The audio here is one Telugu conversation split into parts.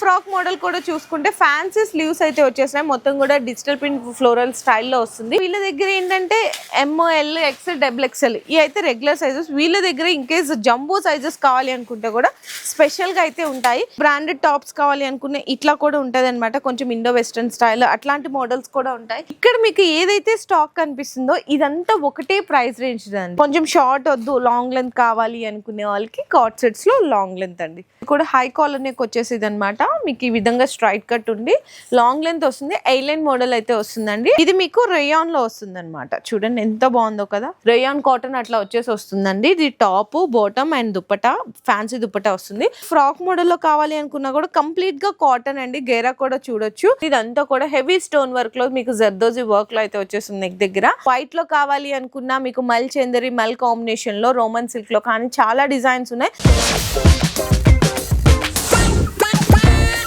ఫ్రాక్ మోడల్ కూడా చూసుకుంటే ఫ్యాన్సీ స్లీవ్స్ అయితే వచ్చేసినాయి మొత్తం కూడా డిజిటల్ ప్రింట్ ఫ్లోరల్ స్టైల్లో వస్తుంది. వీళ్ళ దగ్గర ఏంటంటే ఎంఎల్ ఎక్స్ఎల్ డబుల్ ఎక్స్ఎల్ ఇవి అయితే రెగ్యులర్ సైజెస్ వీళ్ళ దగ్గర ఇన్ కేస్ జంబో సైజెస్ కావాలి అనుకుంటే కూడా స్పెషల్గా అయితే ఉంటాయి. బ్రాండెడ్ టాప్స్ కావాలి అనుకునే ఇట్లా కూడా ఉంటుంది అనమాట కొంచెం ఇండో వెస్ట్రన్ స్టైల్ అట్లాంటి మోడల్స్ కూడా ఉంటాయి. ఇక్కడ మీకు ఏదైతే స్టాక్ కనిపిస్తుందో ఇదంతా ఒకటే ప్రైస్ రేంజ్ అండి. కొంచెం షార్ట్ వద్దు లాంగ్ లెంత్ కావాలి అనుకునే వాళ్ళకి కాట్ సెట్స్లో లాంగ్ లెంత్ అండి. కూడా హై కాలర్ నెక్ వచ్చేసేది అనమాట మీకు ఈ విధంగా స్ట్రైట్ కట్ ఉండి లాంగ్ లెంత్ వస్తుంది ఐలైన్ మోడల్ అయితే వస్తుందండి. ఇది మీకు రేయాన్లో వస్తుంది అనమాట చూడండి ఎంత బాగుందో కదా. రేయాన్ కాటన్ అట్లా వచ్చేసి వస్తుందండి. ఇది top bottom and dupatta fancy dupatta వస్తుంది. ఫ్రాక్ మోడల్లో కావాలి అనుకున్నా కూడా కంప్లీట్గా కాటన్ అండి. గేరా కూడా చూడొచ్చు. ఇదంతా కూడా హెవీ స్టోన్ వర్క్లో మీకు జర్దోజీ వర్క్లో అయితే వచ్చేస్తుంది నెక్ దగ్గర. వైట్లో కావాలి అనుకున్నా మీకు మల్ చందరి మల్ కాంబినేషన్లో రోమన్ సిల్క్లో కానీ చాలా డిజైన్స్ ఉన్నాయి.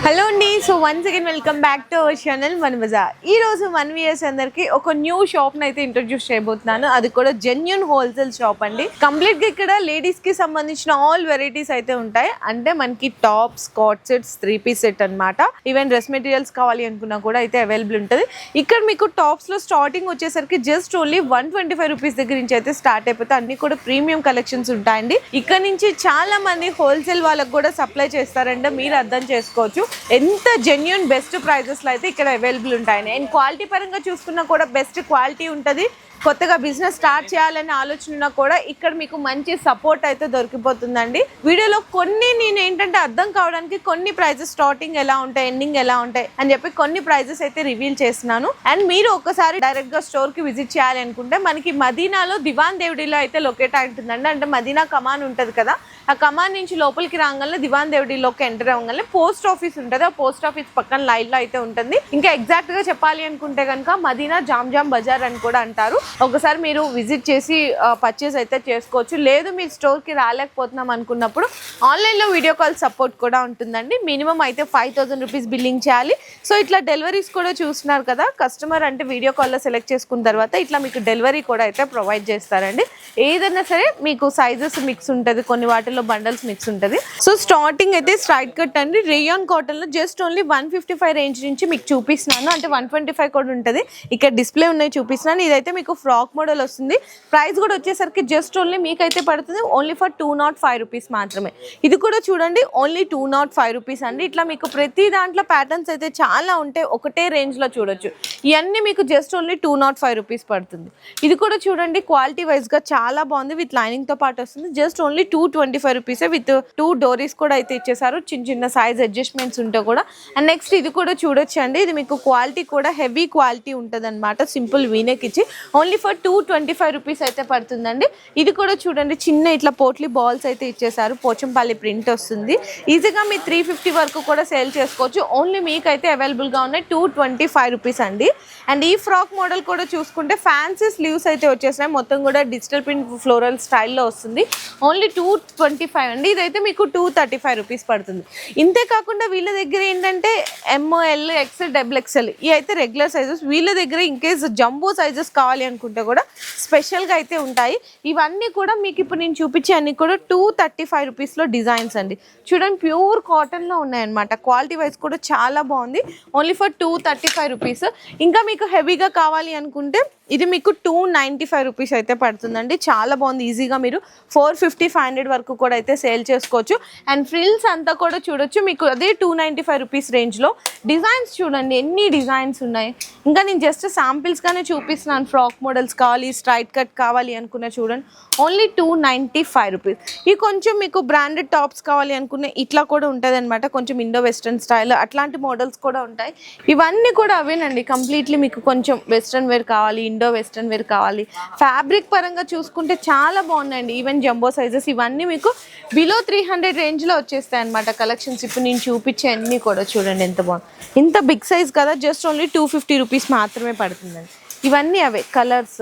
హలో అండి so once again welcome back to our channel Mana Bazaar ఈ రోజు వన్ వియర్స్ అందరికి ఒక న్యూ షాప్ని అయితే ఇంట్రొడ్యూస్ చేయబోతున్నాను. అది కూడా జెన్యున్ హోల్సేల్ షాప్ అండి. కంప్లీట్గా ఇక్కడ లేడీస్కి సంబంధించిన ఆల్ వెరైటీస్ అయితే ఉంటాయి. అంటే మనకి tops coord sets three piece set అన్నమాట. ఈవెన్ డ్రెస్ మెటీరియల్స్ కావాలి అనుకున్నా కూడా అయితే అవైలబుల్ ఉంటుంది. ఇక్కడ మీకు టాప్స్లో స్టార్టింగ్ వచ్చేసరికి just only one twenty five rupees దగ్గర నుంచి అయితే స్టార్ట్ అయిపోతే అన్ని కూడా ప్రీమియం కలెక్షన్స్ ఉంటాయండి. ఇక్కడ నుంచి చాలా మంది హోల్సేల్ వాళ్ళకి కూడా సప్లై చేస్తారంటే. మీరు అర్థం చేసుకోవచ్చు. ఎంత జెన్యున్ బెస్ట్ ప్రైజెస్లో అయితే ఇక్కడ అవైలబుల్ ఉంటాయి. అండ్ క్వాలిటీ పరంగా చూసుకున్నా కూడా బెస్ట్ క్వాలిటీ ఉంటుంది. కొత్తగా బిజినెస్ స్టార్ట్ చేయాలనే ఆలోచన ఉన్నా కూడా ఇక్కడ మీకు మంచి సపోర్ట్ అయితే దొరికిపోతుందండి. వీడియోలో కొన్ని నేను ఏంటంటే అర్థం కావడానికి కొన్ని ప్రైజెస్ స్టార్టింగ్ ఎలా ఉంటాయి ఎండింగ్ ఎలా ఉంటాయి అని చెప్పి కొన్ని ప్రైజెస్ అయితే రివీల్ చేస్తున్నాను. అండ్ మీరు ఒకసారి డైరెక్ట్గా స్టోర్కి విజిట్ చేయాలి అనుకుంటే మనకి మదీనాలో దివాన్ దేవుడిలో అయితే లొకేట్ అయి అంటే మదీనా కమాన్ ఉంటుంది కదా ఆ కమాన్ నుంచి లోపలికి రాగానే దివాన్ దేవుడిలోకి ఎంటర్ అవ్వగానే పోస్ట్ ఆఫీస్ ఉంటుంది. ఆ పోస్ట్ ఆఫీస్ పక్కన లైన్లో అయితే ఉంటుంది. ఇంకా ఎగ్జాక్ట్గా చెప్పాలి అనుకుంటే కనుక మదీనా జామ్ జామ్ బజార్ అని కూడా అంటారు. ఒకసారి మీరు విజిట్ చేసి పర్చేస్ అయితే చేసుకోవచ్చు. లేదు మీరు స్టోర్కి రాలేకపోతున్నాం అనుకున్నప్పుడు ఆన్లైన్లో వీడియో కాల్ సపోర్ట్ కూడా ఉంటుందండి. మినిమం అయితే ఫైవ్ థౌసండ్ రూపీస్ బిల్లింగ్ చేయాలి. సో ఇట్లా డెలివరీస్ కూడా చూస్తున్నారు కదా కస్టమర్ అంటే వీడియో కాల్లో సెలెక్ట్ చేసుకున్న తర్వాత ఇట్లా మీకు డెలివరీ కూడా అయితే ప్రొవైడ్ చేస్తారండి. ఏదైనా సరే మీకు సైజెస్ మిక్స్ ఉంటుంది కొన్ని వాటిల్లో బండల్స్ మిక్స్ ఉంటుంది. సో స్టార్టింగ్ అయితే స్ట్రైట్ కట్ అండి. రేయాన్ కాటన్లో just only one fifty five range నుంచి మీకు చూపిస్తున్నాను. అంటే వన్ ట్వంటీ ఫైవ్ కూడా ఉంటుంది. ఇక్కడ డిస్ప్లే ఉన్నాయి చూపిస్తున్నాను. ఇదైతే మీకు ఫ్రాక్ మోడల్ వస్తుంది. ప్రైస్ కూడా వచ్చేసరికి జస్ట్ ఓన్లీ మీకైతే పడుతుంది. Only for two not five rupees మాత్రమే. ఇది కూడా చూడండి only two not five rupees అండి. ఇట్లా మీకు ప్రతి దాంట్లో ప్యాటర్న్స్ అయితే చాలా ఉంటాయి. ఒకటే రేంజ్లో చూడొచ్చు. ఇవన్నీ మీకు just only two not five rupees పడుతుంది. ఇది కూడా చూడండి క్వాలిటీ వైజ్గా చాలా బాగుంది. విత్ లైనింగ్తో పాటు వస్తుంది. Just only two twenty five rupees with two డోరీస్ కూడా అయితే ఇచ్చేసారు. చిన్న చిన్న సైజ్ అడ్జస్ట్మెంట్స్ ఉంటే కూడా. అండ్ నెక్స్ట్ ఇది కూడా చూడొచ్చు అండి ఇది మీకు క్వాలిటీ కూడా హెవీ క్వాలిటీ ఉంటుంది అనమాట సింపుల్ వీనెక్ ఇచ్చి. Only for two twenty five rupees అయితే పడుతుందండి. ఇది కూడా చూడండి చిన్న ఇట్లా పోట్లీ బాల్స్ అయితే ఇచ్చేసారు. పోచంపల్లి ప్రింట్ వస్తుంది. ఈజీగా మీ త్రీ ఫిఫ్టీ వరకు కూడా సేల్ చేసుకోవచ్చు. ఓన్లీ మీకైతే అవైలబుల్గా ఉన్నాయి. టూ ట్వంటీ ఫైవ్ రూపీస్ అండి. అండ్ ఈ ఫ్రాక్ మోడల్ కూడా చూసుకుంటే ఫ్యాన్సీ స్లీవ్స్ అయితే వచ్చేసినాయి. మొత్తం కూడా డిజిటల్ ప్రింట్ ఫ్లోరల్ స్టైల్లో వస్తుంది. ఓన్లీ టూ ట్వంటీ ఫైవ్ అండి. ఇదైతే మీకు టూ థర్టీ ఫైవ్ రూపీస్ పడుతుంది. ఇంతే కాకుండా వీళ్ళ దగ్గర ఏంటంటే ఎంఎల్ ఎక్స్ఎల్ డబుల్ ఎక్స్ఎల్ ఇవి అయితే రెగ్యులర్ సైజెస్ వీళ్ళ దగ్గర ఇన్ కేస్ జంబో సైజెస్ కావాలి అనుకుంటే కూడా స్పెషల్గా అయితే ఉంటాయి. ఇవన్నీ కూడా మీకు ఇప్పుడు నేను చూపించే అన్ని కూడా టూ థర్టీ ఫైవ్ రూపీస్లో డిజైన్స్ అండి. చూడండి ప్యూర్ కాటన్లో ఉన్నాయన్నమాట. క్వాలిటీ వైజ్ కూడా చాలా బాగుంది. Only for two thirty five rupees ఇంకా మీకు హెవీగా కావాలి అనుకుంటే ఇది మీకు టూ నైంటీ ఫైవ్ రూపీస్ అయితే పడుతుందండి. చాలా బాగుంది. ఈజీగా మీరు ఫోర్ ఫిఫ్టీ ఫైవ్ హండ్రెడ్ వరకు కూడా అయితే సేల్ చేసుకోవచ్చు. అండ్ ఫ్రిల్స్ అంతా కూడా చూడొచ్చు. మీకు అదే టూ నైంటీ ఫైవ్ రూపీస్ రేంజ్లో డిజైన్స్ చూడండి. ఎన్ని డిజైన్స్ ఉన్నాయి. ఇంకా నేను జస్ట్ శాంపిల్స్గానే చూపిస్తున్నాను ఫ్రాక్ మోడల్స్ కావాలి స్ట్రైట్ కట్ కావాలి అనుకున్న చూడండి. Only two ninety five rupees ఈ కొంచెం మీకు బ్రాండెడ్ టాప్స్ కావాలి అనుకునే ఇట్లా కూడా ఉంటుంది అనమాట కొంచెం ఇండో వెస్ట్రన్ స్టైల్ అట్లాంటి మోడల్స్ కూడా ఉంటాయి. ఇవన్నీ కూడా అవేనండి. కంప్లీట్లీ మీకు కొంచెం వెస్ట్రన్ వేర్ కావాలి ఇండో వెస్ట్రన్ వేర్ కావాలి. ఫ్యాబ్రిక్ పరంగా చూసుకుంటే చాలా బాగున్నాయండి. ఈవెన్ జంబో సైజెస్ ఇవన్నీ మీకు బిలో త్రీ హండ్రెడ్ రేంజ్లో వచ్చేస్తాయి అనమాట కలెక్షన్స్ ఇప్పుడు నేను చూపించే అన్నీ కూడా చూడండి ఎంత బాగుంది. ఇంత బిగ్ సైజ్ కదా just only two fifty rupees మాత్రమే పడుతుందండి. ఇవన్నీ అవే కలర్స్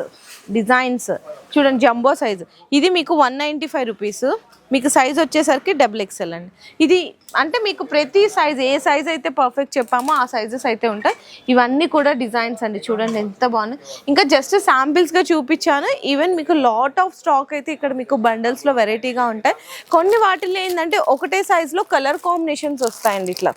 డిజైన్స్. చూడండి జంబో సైజ్. ఇది మీకు వన్ నైంటీ ఫైవ్ రూపీస్. మీకు సైజ్ వచ్చేసరికి డబుల్ ఎక్స్ఎల్ అండి. ఇది అంటే మీకు ప్రతి సైజ్ ఏ సైజ్ అయితే పర్ఫెక్ట్ చెప్పామో ఆ సైజెస్ అయితే ఉంటాయి. ఇవన్నీ కూడా డిజైన్స్ అండి. చూడండి ఎంత బాగున్నాయి. ఇంకా జస్ట్ శాంపిల్స్గా చూపించాను. ఈవెన్ మీకు లాట్ ఆఫ్ స్టాక్ అయితే ఇక్కడ మీకు బండల్స్లో వెరైటీగా ఉంటాయి. కొన్ని వాటిల్లో ఏంటంటే ఒకటే సైజులో కలర్ కాంబినేషన్స్ వస్తాయండి ఇట్లా.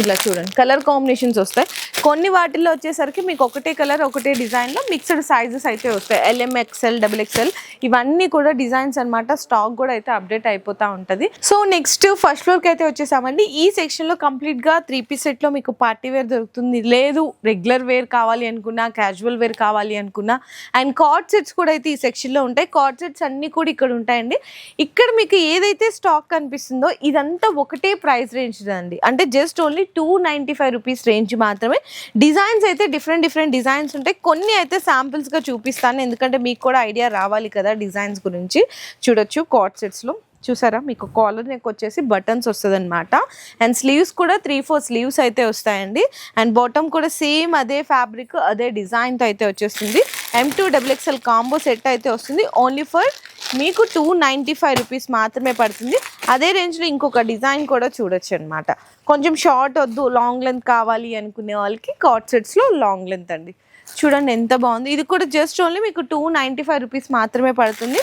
ఇట్లా చూడండి కలర్ కాంబినేషన్స్ వస్తాయి. కొన్ని వాటిల్లో వచ్చేసరికి మీకు ఒకటే కలర్ ఒకటే డిజైన్లో మిక్స్డ్ సైజెస్ అయితే వస్తాయి. ఎల్ఎం ఎక్స్ఎల్ డబుల్ ఎక్స్ఎల్ ఇవన్నీ కూడా డిజైన్స్ అన్నమాట. స్టాక్ కూడా అయితే అప్డేట్ అయిపోతూ ఉంటుంది. సో నెక్స్ట్ ఫస్ట్ ఫ్లోర్కి అయితే వచ్చేసామండి. ఈ సెక్షన్లో కంప్లీట్గా త్రీ పీస్ సెట్లో మీకు పార్టీ వేర్ దొరుకుతుంది. లేదు రెగ్యులర్ వేర్ కావాలి అనుకున్నా క్యాజువల్ వేర్ కావాలి అనుకున్నా. అండ్ కార్డ్ సెట్స్ కూడా అయితే ఈ సెక్షన్లో ఉంటాయి. కార్డ్ సెట్స్ అన్నీ కూడా ఇక్కడ ఉంటాయండి. ఇక్కడ మీకు ఏదైతే స్టాక్ కనిపిస్తుందో ఇదంతా ఒకటే ప్రైస్ రేంజ్ అండి అంటే just only two ninety five rupees range మాత్రమే. డిజైన్స్ అయితే డిఫరెంట్ డిఫరెంట్ డిజైన్స్ ఉంటాయి. కొన్ని అయితే శాంపిల్స్గా చూపిస్తాను. ఎందుకంటే మీకు కూడా ఐడియా రావాలి కదా డిజైన్స్ గురించి. చూడొచ్చు కార్డ్ సెట్స్లో చూసారా? మీకు కాలర్ నెక్ వచ్చేసి బటన్స్ వస్తుంది అనమాట అండ్ స్లీవ్స్ కూడా త్రీ ఫోర్ స్లీవ్స్ అయితే వస్తాయండి. అండ్ బాటమ్ కూడా సేమ్ అదే ఫ్యాబ్రిక్ అదే డిజైన్తో అయితే వచ్చేస్తుంది. M two double XL combo set అయితే వస్తుంది. ఓన్లీ ఫర్ మీకు టూ నైంటీ ఫైవ్ రూపీస్ మాత్రమే పడుతుంది. అదే రేంజ్లో ఇంకొక డిజైన్ కూడా చూడొచ్చు అనమాట కొంచెం షార్ట్ వద్దు లాంగ్ లెంత్ కావాలి అనుకునే వాళ్ళకి కాట్ సెట్స్లో లాంగ్ లెంత్ అండి. చూడండి ఎంత బాగుంది. ఇది కూడా జస్ట్ ఓన్లీ మీకు టూ నైంటీ ఫైవ్ రూపీస్ మాత్రమే పడుతుంది.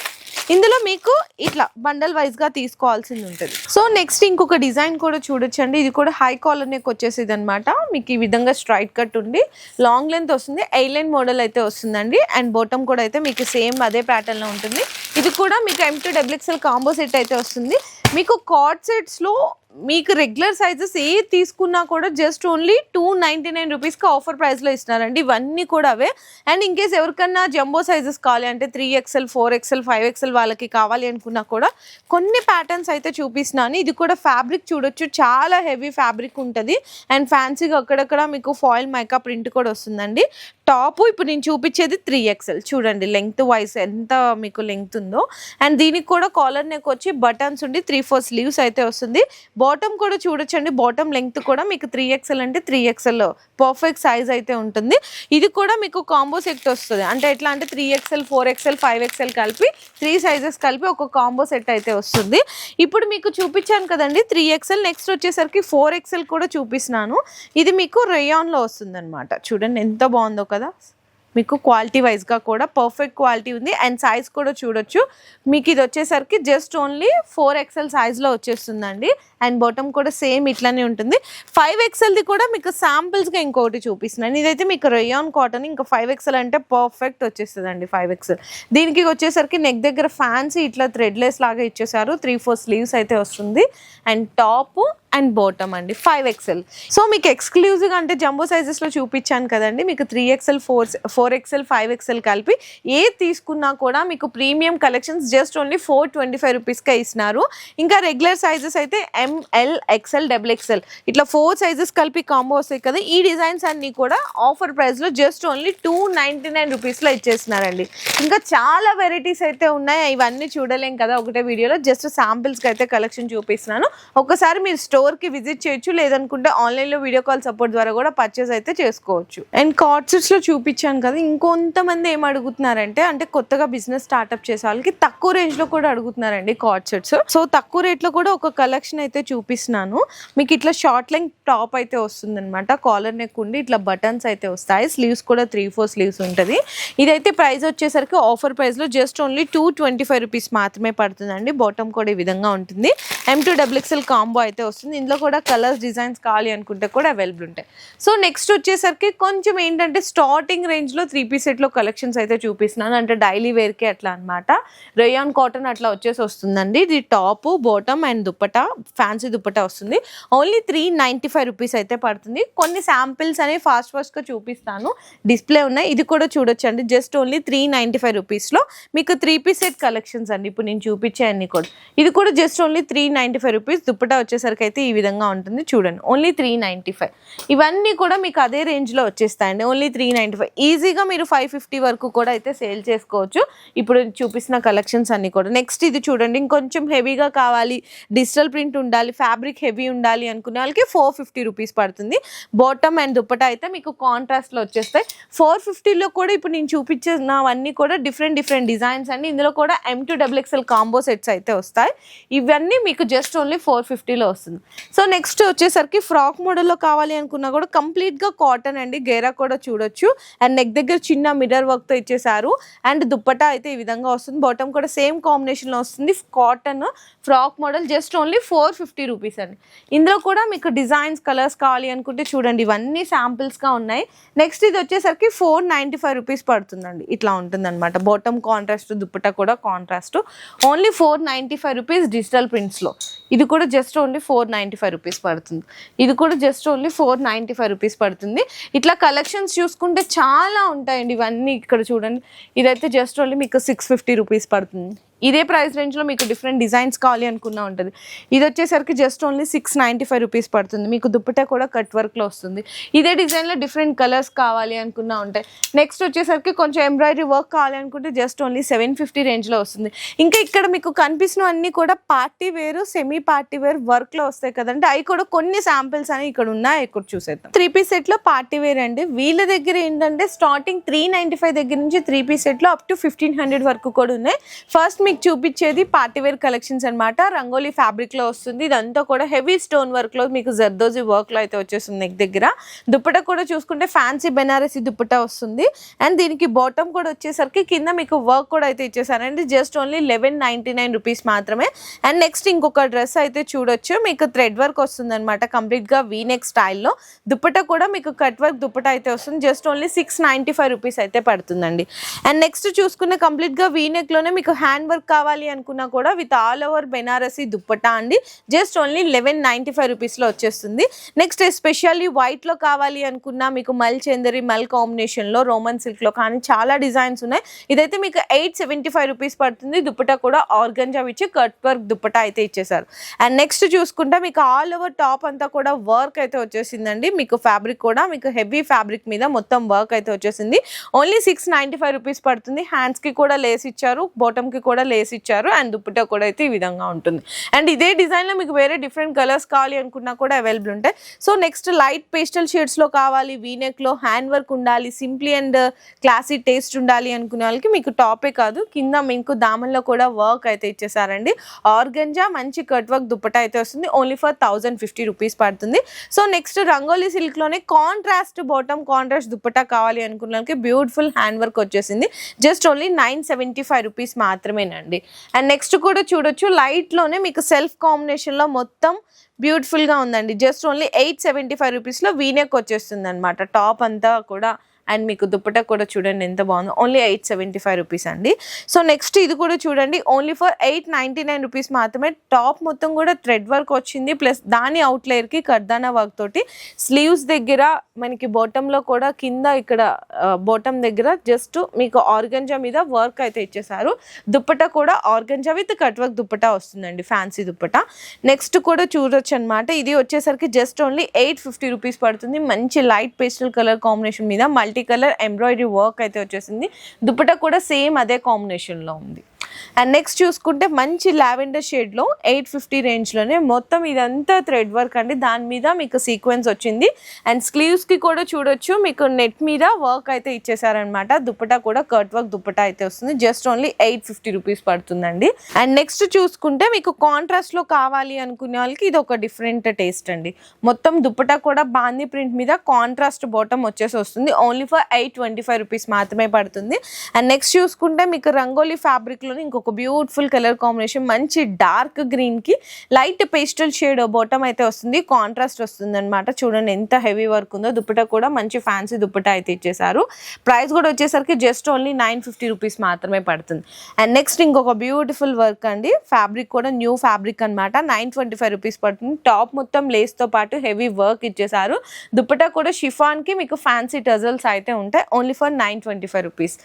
ఇందులో మీకు ఇట్లా బండల్ వైజ్గా తీసుకోవాల్సింది ఉంటుంది. సో నెక్స్ట్ ఇంకొక డిజైన్ కూడా చూడొచ్చండి. ఇది కూడా హై కాలర్ నెక్ వచ్చేసేది అనమాట మీకు ఈ విధంగా స్ట్రైట్ కట్ ఉండి లాంగ్ లెంత్ వస్తుంది. ఐలైన్ మోడల్ అయితే వస్తుందండి. అండ్ బాటమ్ కూడా అయితే మీకు సేమ్ అదే ప్యాటర్న్లో ఉంటుంది. ఇది కూడా మీకు M to double XL combo set అయితే వస్తుంది. మీకు కార్డ్ సెట్స్లో మీకు రెగ్యులర్ సైజెస్ ఏ తీసుకున్నా కూడా just only two ninety nine రూపీస్కి ఆఫర్ ప్రైస్లో ఇస్తున్నారండి. ఇవన్నీ కూడా అవే. అండ్ ఇన్ కేస్ ఎవరికన్నా జంబో సైజెస్ కావాలి అంటే three XL four XL five XL వాళ్ళకి కావాలి అనుకున్నా కూడా కొన్ని ప్యాటర్న్స్ అయితే చూపిస్తున్నాను. ఇది కూడా ఫ్యాబ్రిక్ చూడొచ్చు. చాలా హెవీ ఫ్యాబ్రిక్ ఉంటుంది. అండ్ ఫ్యాన్సీగా అక్కడక్కడ మీకు ఫాయిల్ మైకా ప్రింట్ కూడా వస్తుందండి. టాప్ ఇప్పుడు నేను చూపించేది త్రీ ఎక్స్ఎల్ చూడండి లెంగ్త్ వైస్ ఎంత మీకు లెంగ్త్ ఉందో. అండ్ దీనికి కూడా కాలర్ నెక్ వచ్చి బటన్స్ ఉండి త్రీ ఫోర్ స్లీవ్స్ అయితే వస్తుంది. బాటమ్ కూడా చూడొచ్చండి. బాటమ్ లెంగ్త్ కూడా మీకు త్రీ ఎక్స్ఎల్ అంటే త్రీ ఎక్స్ఎల్ పర్ఫెక్ట్ సైజ్ అయితే ఉంటుంది. ఇది కూడా మీకు కాంబో సెట్ వస్తుంది. అంటే ఎట్లా అంటే three XL four XL five XL కలిపి త్రీ సైజెస్ కలిపి ఒక కాంబో సెట్ అయితే వస్తుంది. ఇప్పుడు మీకు చూపించాను కదండి త్రీ ఎక్స్ఎల్ నెక్స్ట్ వచ్చేసరికి ఫోర్ ఎక్స్ఎల్ కూడా చూపిస్తున్నాను. ఇది మీకు రేయాన్లో వస్తుంది అనమాట చూడండి ఎంత బాగుందో కదా. మీకు క్వాలిటీ వైజ్గా కూడా పర్ఫెక్ట్ క్వాలిటీ ఉంది. అండ్ సైజ్ కూడా చూడొచ్చు. మీకు ఇది వచ్చేసరికి జస్ట్ ఓన్లీ ఫోర్ ఎక్స్ఎల్ సైజ్లో వచ్చేస్తుందండి. అండ్ బాటమ్ కూడా సేమ్ ఇట్లానే ఉంటుంది. ఫైవ్ ఎక్స్ఎల్ది కూడా మీకు శాంపిల్స్గా ఇంకోటి చూపిస్తున్నాను. ఇదైతే మీకు రయాన్ కాటన్ ఇంకా ఫైవ్ ఎక్స్ఎల్ అంటే పర్ఫెక్ట్ వచ్చేస్తుందండి ఫైవ్ ఎక్స్ఎల్ దీనికి వచ్చేసరికి నెక్ దగ్గర ఫ్యాన్సీ ఇట్లా థ్రెడ్లెస్ లాగా ఇచ్చేసారు. త్రీ ఫోర్ స్లీవ్స్ అయితే వస్తుంది. అండ్ టాప్ అండ్ బాటమ్ అండి ఫైవ్ ఎక్స్ఎల్ సో మీకు ఎక్స్క్లూజివ్గా అంటే జంబో సైజెస్లో చూపించాను కదండి. మీకు three XL four four XL five XL కలిపి ఏ తీసుకున్నా కూడా మీకు premium collections just only four twenty five రూపీస్కే ఇస్తున్నారు. ఇంకా రెగ్యులర్ సైజెస్ అయితే M M L XL double XL. ఇట్లా ఫోర్ సైజెస్ కలిపి కాంబో వస్తాయి కదా ఈ డిజైన్స్ అన్నీ కూడా ఆఫర్ ప్రైస్లో just only two ninety nine రూపీస్లో ఇచ్చేస్తున్నారండి. ఇంకా చాలా వెరైటీస్ అయితే ఉన్నాయి ఇవన్నీ చూడలేం కదా ఒకటే వీడియోలో జస్ట్ శాంపిల్స్కి అయితే కలెక్షన్ చూపిస్తున్నాను. ఒకసారి మీరు స్టోర్కి విజిట్ చేయొచ్చు లేదనుకుంటే ఆన్లైన్లో వీడియో కాల్ సపోర్ట్ ద్వారా కూడా పర్చేస్ అయితే చేసుకోవచ్చు. అండ్ కార్డ్సెట్స్లో చూపించాను కదా ఇంకొంతమంది ఏం అడుగుతున్నారంటే అంటే కొత్తగా బిజినెస్ స్టార్ట్అప్ చేసే వాళ్ళకి తక్కువ రేంజ్లో కూడా అడుగుతున్నారండి కార్డ్సెట్స్ సో తక్కువ రేట్లో కూడా ఒక కలెక్షన్ అయితే అయితే చూపిస్తున్నాను. మీకు ఇట్లా షార్ట్ లెంగ్ టాప్ అయితే వస్తుంది అనమాట కాలర్ నెక్ ఉండి ఇట్లా బటన్స్ అయితే వస్తాయి. స్లీవ్స్ కూడా త్రీ ఫోర్ స్లీవ్స్ ఉంటుంది. ఇదైతే ప్రైస్ వచ్చేసరికి ఆఫర్ ప్రైస్లో just only two twenty five rupees మాత్రమే పడుతుందండి. బాటమ్ కూడా ఈ విధంగా ఉంటుంది. M two double XL combo అయితే వస్తుంది. ఇందులో కూడా కలర్స్ డిజైన్స్ కావాలి అనుకుంటే కూడా అవైలబుల్ ఉంటాయి. సో నెక్స్ట్ వచ్చేసరికి కొంచెం ఏంటంటే స్టార్టింగ్ రేంజ్లో త్రీ పీస్ సెట్లో కలెక్షన్స్ అయితే చూపిస్తున్నాను. అంటే డైలీ వేర్కే అట్లా అనమాట రేయాన్ కాటన్ అట్లా వచ్చేసి వస్తుందండి. ఇది top bottom and dupatta. Fancy dupatta వస్తుంది. Only three ninety five rupees అయితే పడుతుంది. కొన్ని శాంపిల్స్ అనేవి ఫాస్ట్ ఫాస్ట్గా చూపిస్తాను. డిస్ప్లే ఉన్నాయి. ఇది కూడా చూడొచ్చు అండి just only three ninety five రూపీస్లో మీకు త్రీ పీస్ సెట్ కలెక్షన్స్ అండి. ఇప్పుడు నేను చూపించే అన్ని కూడా. ఇది కూడా just only three ninety five rupees dupatta వచ్చేసరికి అయితే ఈ విధంగా ఉంటుంది. చూడండి. ఓన్లీ త్రీ నైంటీ ఫైవ్ ఇవన్నీ కూడా మీకు అదే రేంజ్లో వచ్చేస్తాయండి. ఓన్లీ త్రీ నైంటీ ఫైవ్ ఈజీగా మీరు ఫైవ్ ఫిఫ్టీ వరకు కూడా అయితే సేల్ చేసుకోవచ్చు. ఇప్పుడు చూపిస్తున్న కలెక్షన్స్ అన్నీ కూడా. నెక్స్ట్ ఇది చూడండి. ఇంకొంచెం హెవీగా కావాలి. డిజిటల్ ప్రింట్ ఉండాలి. ఉండాలి ఫ్యాబ్రిక్ హెవీ ఉండాలి అనుకునే వాళ్ళకి ఫోర్ ఫిఫ్టీ రూపీస్ పడుతుంది. బాటమ్ అండ్ దుప్పటా అయితే మీకు కాంట్రాస్ట్లో వచ్చేస్తాయి. ఫోర్ ఫిఫ్టీలో కూడా ఇప్పుడు నేను చూపించినవన్నీ కూడా డిఫరెంట్ డిఫరెంట్ డిజైన్స్ అండి. ఇందులో కూడా M two double XL combo sets అయితే వస్తాయి. ఇవన్నీ మీకు జస్ట్ ఓన్లీ ఫోర్ ఫిఫ్టీలో వస్తుంది. సో నెక్స్ట్ వచ్చేసరికి ఫ్రాక్ మోడల్లో కావాలి అనుకున్నా కూడా కంప్లీట్గా కాటన్ అండి. గేరా కూడా చూడొచ్చు. అండ్ నెక్ దగ్గర చిన్న మిర్రర్ వర్క్తో ఇచ్చేసారు అండ్ దుప్పటా అయితే ఈ విధంగా వస్తుంది. బాటమ్ కూడా సేమ్ కాంబినేషన్లో వస్తుంది. Cotton frock model just only four fifty rupees అండి. ఇందులో కూడా మీకు డిజైన్స్ కలర్స్ కావాలి అనుకుంటే చూడండి ఇవన్నీ శాంపిల్స్గా ఉన్నాయి. నెక్స్ట్ ఇది వచ్చేసరికి ఫోర్ నైంటీ ఫైవ్ రూపీస్ పడుతుందండి. ఇట్లా ఉంటుంది అనమాట బాటమ్ కాంట్రాస్ట్ దుప్పట కూడా contrast only four ninety five rupees digital ప్రింట్స్లో ఇది కూడా just only four ninety five rupees పడుతుంది. ఇది కూడా just only four ninety five rupees పడుతుంది. ఇట్లా కలెక్షన్స్ చూసుకుంటే చాలా ఉంటాయండి ఇవన్నీ ఇక్కడ చూడండి. ఇదైతే జస్ట్ ఓన్లీ మీకు సిక్స్ ఫిఫ్టీ రూపీస్ పడుతుంది. ఇదే ప్రైస్ రేంజ్లో మీకు డిఫరెంట్ డిజైన్స్ కావాలి అనుకున్నా ఉంటుంది. ఇది వచ్చేసరికి just only six ninety five rupees పడుతుంది. మీకు దుప్పటా కూడా కట్ వర్క్లో వస్తుంది. ఇదే డిజైన్లో డిఫరెంట్ కలర్స్ కావాలి అనుకున్నా ఉంటాయి నెక్స్ట్ వచ్చేసరికి కొంచెం ఎంబ్రాయిడరీ వర్క్ కావాలి అనుకుంటే జస్ట్ ఓన్లీ సెవెన్ ఫిఫ్టీ రేంజ్లో వస్తుంది. ఇంకా ఇక్కడ మీకు కనిపిస్తున్న అన్నీ కూడా పార్టీ వేరు సెమీ పార్టీ వేర్ వర్క్లో వస్తాయి కదంటే అవి కూడా కొన్ని శాంపిల్స్ అని ఇక్కడ ఉన్నాయి. ఇక్కడ చూసేద్దాం. త్రీ పీస్ సెట్లో పార్టీ వేర్ అండి. వీళ్ళ దగ్గర ఏంటంటే స్టార్టింగ్ త్రీ నైంటీ ఫైవ్ దగ్గర నుంచి త్రీ పీస్ సెట్లో అప్ టు ఫిఫ్టీన్ హండ్రెడ్ వరకు కూడా ఉన్నాయి. ఫస్ట్ మీకు చూపించేది పార్టీ వేర్ కలెక్షన్స్ అనమాట రంగోలీ ఫ్యాబ్రిక్లో వస్తుంది. ఇదంతా కూడా హెవీ స్టోన్ వర్క్లో మీకు జర్దోజీ వర్క్లో అయితే వచ్చేస్తుంది నెక్ దగ్గర. దుప్పట కూడా చూసుకుంటే ఫ్యాన్సీ బెనారసీ దుప్పట వస్తుంది. అండ్ దీనికి బాటమ్ కూడా వచ్చేసరికి కింద మీకు వర్క్ కూడా అయితే ఇచ్చేసారండి. Just only eleven ninety nine rupees మాత్రమే. అండ్ నెక్స్ట్ ఇంకొక డ్రెస్ అయితే చూడొచ్చు. మీకు థ్రెడ్ వర్క్ వస్తుంది అనమాట కంప్లీట్గా వీనెక్ స్టైల్లో దుప్పట కూడా మీకు కట్ వర్క్ దుప్పట అయితే వస్తుంది. Just only six ninety five rupees అయితే పడుతుందండి. అండ్ నెక్స్ట్ చూసుకున్న కంప్లీట్గా వీనెక్లోనే మీకు హ్యాండ్ వర్క్ కావాలి అనుకున్నా కూడా with all over Banarasi dupatta అండి. Just only eleven ninety five రూపీస్లో వచ్చేస్తుంది. నెక్స్ట్ ఎస్పెషల్లీ వైట్లో కావాలి అనుకున్నా మీకు మల్ చందరి మల్ కాంబినేషన్లో రోమన్ సిల్క్లో కానీ చాలా డిజైన్స్ ఉన్నాయి. ఇదైతే మీకు ఎయిట్ సెవెంటీ ఫైవ్ రూపీస్ పడుతుంది. దుప్పటా కూడా ఆర్గంజా ఇచ్చి కట్ వర్క్ దుప్పటా అయితే ఇచ్చేసారు. అండ్ నెక్స్ట్ చూసుకుంటే మీకు ఆల్ ఓవర్ టాప్ అంతా కూడా వర్క్ అయితే వచ్చేసిందండి. మీకు ఫ్యాబ్రిక్ కూడా మీకు హెవీ ఫ్యాబ్రిక్ మీద మొత్తం వర్క్ అయితే వచ్చేసింది. Only six ninety five rupees పడుతుంది హ్యాండ్స్కి కూడా లేస్ ఇచ్చారు. బాటమ్కి కూడా లేస్ ఇచ్చారు అండ్ దుప్పటా కూడా అయితే ఈ విధంగా ఉంటుంది. అండ్ ఇదే డిజైన్లో మీకు వేరే డిఫరెంట్ కలర్స్ కావాలి అనుకున్నా కూడా అవైలబుల్ ఉంటాయి. సో నెక్స్ట్ లైట్ పేస్టల్ షేడ్స్లో కావాలి వీనెక్లో హ్యాండ్ వర్క్ ఉండాలి సింప్లీ అండ్ క్లాసీ టేస్ట్ ఉండాలి అనుకునే వాళ్ళకి మీకు టాపే కాదు. కింద మీకు దామన్లో కూడా వర్క్ అయితే ఇచ్చేసారండి. ఆర్గంజా మంచి కట్ వర్క్ దుప్పటా అయితే వస్తుంది. Only for thousand fifty rupees పడుతుంది. సో నెక్స్ట్ రంగోలీ సిల్క్లోనే కాంట్రాస్ట్ బాటమ్ కాంట్రాస్ట్ దుప్పట కావాలి అనుకున్న వాళ్ళకి బ్యూటిఫుల్ హ్యాండ్ వర్క్ వచ్చేసింది. Just only nine seventy five rupees మాత్రమేనండి. అండ్. నెక్స్ట్ కూడా చూడొచ్చు లైట్లోనే మీకు సెల్ఫ్ కాంబినేషన్లో మొత్తం బ్యూటిఫుల్గా ఉందండి. Just only eight seventy five రూపీస్లో వీనెక్ వచ్చేస్తుంది అనమాట టాప్ అంతా కూడా అండ్ మీకు దుప్పట కూడా చూడండి ఎంత బాగుందో. Only eight seventy five rupees అండి. సో నెక్స్ట్ ఇది కూడా చూడండి only for eight ninety nine rupees మాత్రమే. టాప్ మొత్తం కూడా థ్రెడ్ వర్క్ వచ్చింది. ప్లస్ దాని అవుట్లేయర్కి కర్దానా వర్క్ తోటి స్లీవ్స్ దగ్గర మనకి బాటంలో కూడా కింద ఇక్కడ బోటం దగ్గర జస్ట్ మీకు ఆర్గంజా మీద వర్క్ అయితే ఇచ్చేసారు దుప్పట కూడా organza with cut work dupatta వస్తుందండి ఫ్యాన్సీ దుప్పట. నెక్స్ట్ కూడా చూడొచ్చు అనమాట ఇది వచ్చేసరికి just only eight fifty rupees పడుతుంది. మంచి లైట్ పేస్టల్ కలర్ కాంబినేషన్ మీద మల్టీ కలర్ ఎంబ్రాయిడరీ వర్క్ అయితే వచ్చేసింది. దుప్పట కూడా సేమ్ అదే కాంబినేషన్లో ఉంది. అండ్ నెక్స్ట్ చూసుకుంటే మంచి లావెండర్ షేడ్లో ఎయిట్ ఫిఫ్టీ రేంజ్లోనే మొత్తం ఇదంతా థ్రెడ్ వర్క్ అండి. దాని మీద మీకు సీక్వెన్స్ వచ్చింది. అండ్ స్లీవ్స్కి కూడా చూడొచ్చు. మీకు నెట్ మీద వర్క్ అయితే ఇచ్చేసారనమాట దుప్పటా కూడా కర్ట్ వర్క్ దుప్పటా అయితే వస్తుంది. Just only eight fifty rupees పడుతుందండి. అండ్ నెక్స్ట్ చూసుకుంటే మీకు కాంట్రాస్ట్లో కావాలి అనుకునే వాళ్ళకి ఇది ఒక డిఫరెంట్ టేస్ట్ అండి. మొత్తం దుప్పటా కూడా బాందీ ప్రింట్ మీద కాంట్రాస్ట్ బాటమ్ వచ్చేసి వస్తుంది. Only for eight twenty five rupees మాత్రమే పడుతుంది. అండ్ నెక్స్ట్ చూసుకుంటే మీకు రంగోలీ ఫ్యాబ్రిక్లోని ఇంకొక బ్యూటిఫుల్ కలర్ కాంబినేషన్ మంచి డార్క్ గ్రీన్కి లైట్ పేస్టల్ షేడ్ బాటమ్ అయితే వస్తుంది. కాంట్రాస్ట్ వస్తుంది అనమాట చూడండి ఎంత హెవీ వర్క్ ఉందో. దుప్పట కూడా మంచి ఫ్యాన్సీ దుప్పట అయితే ఇచ్చేసారు ప్రైస్ కూడా వచ్చేసరికి just only nine fifty rupees మాత్రమే పడుతుంది. అండ్ నెక్స్ట్ ఇంకొక బ్యూటిఫుల్ వర్క్ అండి. ఫ్యాబ్రిక్ కూడా న్యూ ఫ్యాబ్రిక్ అనమాట నైన్ ట్వంటీ ఫైవ్ రూపీస్ పడుతుంది. టాప్ మొత్తం లేస్తో పాటు హెవీ వర్క్ ఇచ్చేసారు దుప్పట కూడా షిఫాన్కి మీకు ఫ్యాన్సీ టజల్స్ అయితే ఉంటాయి. Only for nine twenty five rupees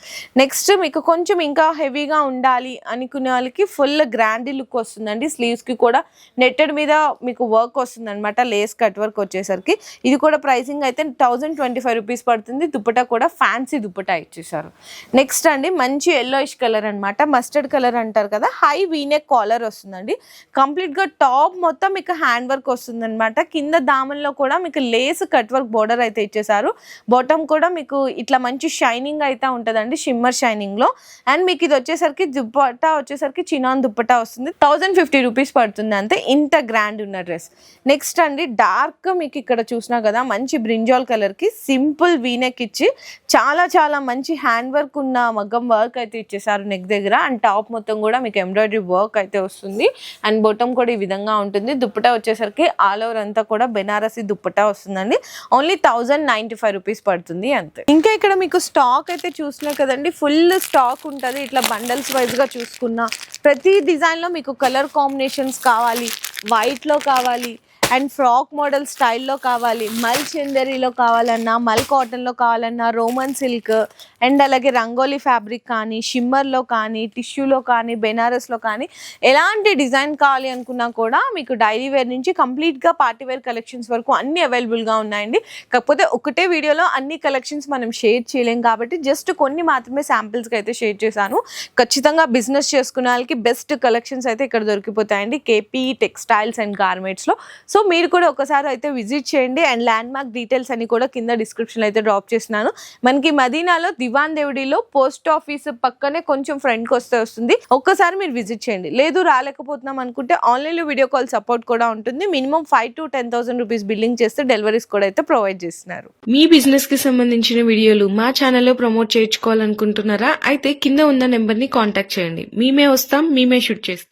next మీకు కొంచెం ఇంకా హెవీగా ఉండాలి అనుకునే వాళ్ళకి ఫుల్ గ్రాండీ లుక్ వస్తుందండి. స్లీవ్స్కి కూడా నెట్టెడ్ మీద మీకు వర్క్ వస్తుందన్నమాట లేస్ కట్ వర్క్ వచ్చేసరికి. ఇది కూడా ప్రైసింగ్ అయితే థౌజండ్ ట్వంటీ ఫైవ్ రూపీస్ పడుతుంది. దుప్పటా కూడా ఫ్యాన్సీ దుప్పటా ఇచ్చేసారు నెక్స్ట్ అండి మంచి ఎల్లోయిష్ కలర్ అనమాట మస్టర్డ్ కలర్ అంటారు కదా హై వీనెక్ కాలర్ వస్తుందండి. కంప్లీట్గా టాప్ మొత్తం మీకు హ్యాండ్ వర్క్ వస్తుందన్నమాట. కింద దామన్లో కూడా మీకు లేస్ కట్ వర్క్ బోర్డర్ అయితే ఇచ్చేసారు బాటమ్ కూడా మీకు ఇట్లా మంచి షైనింగ్ అయితే ఉంటుందండి షిమ్మర్ షైనింగ్లో అండ్ మీకు ఇది వచ్చేసరికి దుప్ప దుప్పటా వచ్చేసరికి చినాన్ దుప్పటా వస్తుంది. థౌజండ్ ఫిఫ్టీ రూపీస్ పడుతుంది అంతే. ఇంత గ్రాండ్ ఉన్న డ్రెస్ నెక్స్ట్ అండి డార్క్ మీకు ఇక్కడ చూసినా కదా మంచి బ్రింజాల్ కలర్కి సింపుల్ వీనెక్ ఇచ్చి చాలా చాలా మంచి హ్యాండ్ వర్క్ ఉన్న మగ్గం వర్క్ అయితే ఇచ్చేసారు నెక్ దగ్గర. అండ్ టాప్ మొత్తం కూడా మీకు ఎంబ్రాయిడరీ వర్క్ అయితే వస్తుంది. అండ్ బొటం కూడా ఈ విధంగా ఉంటుంది. దుప్పటా వచ్చేసరికి ఆల్ ఓవర్ అంతా కూడా బెనారసి దుప్పటా వస్తుందండి. Only thousand ninety five rupees పడుతుంది అంతే. ఇంకా ఇక్కడ మీకు స్టాక్ అయితే చూసినా కదండి ఫుల్ స్టాక్ ఉంటుంది. ఇట్లా బండల్స్ వైజ్గా చూసుకున్నా. ప్రతి డిజైన్లో మీకు కలర్ కాంబినేషన్స్ కావాలి వైట్లో కావాలి అండ్ ఫ్రాక్ మోడల్ స్టైల్లో కావాలి మల్ చందరీలో కావాలన్నా మల్ కాటన్లో కావాలన్నా రోమన్ సిల్క్ అండ్ అలాగే రంగోలీ ఫ్యాబ్రిక్ కానీ షిమ్మర్లో కానీ టిష్యూలో కానీ బెనారస్లో కానీ ఎలాంటి డిజైన్ కావాలి అనుకున్నా కూడా మీకు డైలీ వేర్ నుంచి కంప్లీట్గా పార్టీ వేర్ కలెక్షన్స్ వరకు అన్ని అవైలబుల్గా ఉన్నాయండి. కాకపోతే ఒకటే వీడియోలో అన్ని కలెక్షన్స్ మనం షేర్ చేయలేం కాబట్టి జస్ట్ కొన్ని మాత్రమే శాంపిల్స్కి అయితే షేర్ చేశాను. ఖచ్చితంగా బిజినెస్ చేసుకునే వాళ్ళకి బెస్ట్ కలెక్షన్స్ అయితే ఇక్కడ దొరికిపోతాయండి కేపీ టెక్స్టైల్స్ అండ్ గార్మెంట్స్లో. సో మీరు కూడా ఒకసారి అయితే విజిట్ చేయండి అండ్ ల్యాండ్ మార్క్ డీటెయిల్స్ అని కూడా కింద డిస్క్రిప్షన్లో అయితే డ్రాప్ చేస్తున్నాను. మనకి మదీనాలో దివాన్ దేవుడిలో పోస్ట్ ఆఫీస్ పక్కనే కొంచెం ఫ్రంట్కి వస్తే వస్తుంది. ఒక్కసారి మీరు విజిట్ చేయండి. లేదు రాలేకపోతున్నాం అనుకుంటే ఆన్లైన్లో వీడియో కాల్ సపోర్ట్ కూడా ఉంటుంది. Minimum five to ten thousand rupees billing చేస్తే డెలివరీస్ కూడా అయితే ప్రొవైడ్ చేస్తున్నారు. మీ బిజినెస్కి సంబంధించిన వీడియోలు మా ఛానల్లో ప్రమోట్ చేయించుకోవాలనుకుంటున్నారా? అయితే కింద ఉన్న నెంబర్ని కాంటాక్ట్ చేయండి. మేమే వస్తాం మేమే షూట్ చేస్తాం.